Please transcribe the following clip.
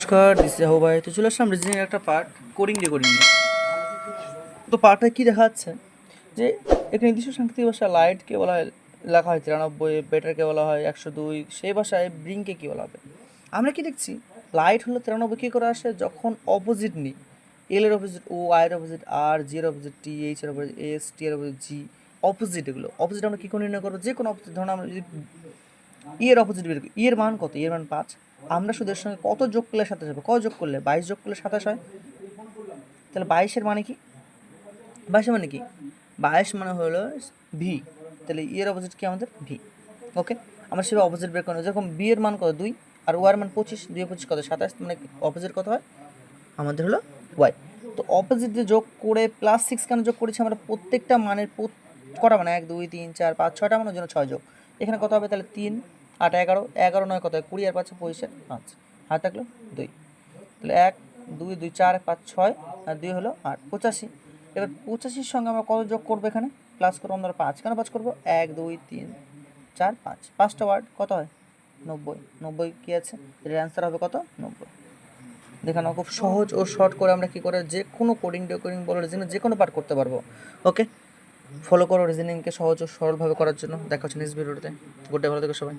নমস্কার দিস ভাই তো চলে আসলাম রিজনিং একটা পার্ট কোডিং কোডিং তো পার্টটা কী দেখাচ্ছে যে এখানে নির্দিষ্ট সাংকেতিক ভাষা লাইটকে বলা হয়, লেখা হয় তিরানব্বই বেটারকে বলা হয় একশো দুই, সেই ভাষায় ব্রিংকে কী বলা হবে? আমরা কি দেখছি? লাইট হলো তিরানব্বই কী করে আসে যখন অপোজিট নিই। এল এর অপোজিট ও আই এর অপোজিট আর জি এর অপোজিট টি এইচ এর অপোজিট এস টি এর অপোজিট জি অপোজিট এগুলো। অপোজিট আমরা কী করে নির্ণয় করব? যে কোনো অপোজিট ধরুন আমরা যদি ই এর অপোজিট বের এর মান কত? ই এর মান পাঁচ। আমরা এর সঙ্গে কত যোগ করলে সাতাশ হবে? কত যোগ করলে? বাইশ যোগ করলে সাতাশ হয়। তাহলে বাইশের মানে কি? বাইশের মানে কি? বাইশ মানে হলো ভি তাহলে ই এর অপোজিট কি আমাদের? ভি ওকে আমরা সেভাবে অপোজিট বের করব যেরকম বি এর মান কত? দুই। আর ওয়ার মান পঁচিশ। দুই পঁচিশ কত? সাতাশ। মানে অপোজিট কত হয়? আমাদের হলো ওয়াই তো অপোজিট যোগ করে প্লাস সিক্স কেন যোগ করেছি? আমরা প্রত্যেকটা মানের কটা মানে? এক, দুই, তিন, চার, পাঁচ, ছয়টা মানের জন্য ছয় যোগ। এখানে কত হবে তাহলে তিন, আট, এগারো এগারো নয় কত কুড়ি আর পাঁচে পঁচিশে পাঁচ। হাত থাকল দুই। তাহলে এক, দুই দুই, চার, পাঁচ, ছয়, আর দুই হলো আট। পঁচাশি। এবার পঁচাশির সঙ্গে আমরা কত যোগ করব এখানে? প্লাস করব আমরা পাঁচ। কেন পাঁচ করব? এক, দুই, তিন, চার, পাঁচ। পাঁচটা ওয়ার্ড কত হয়? নব্বই। নব্বই কী আছে? এর অ্যান্সার হবে কত? নব্বই। দেখানো খুব সহজ ও শর্ট করে আমরা কী করে যে কোনো কোডিং ডেকোডিং বলো রিজনিং যে কোনো পার্ট করতে পারব। ওকে ফলো করো রিজনিংকে সহজ ও সরলভাবে করার জন্য। দেখা হচ্ছে নেক্সট ভিডিওতে গুড ডে ভালো থেকো সবাই।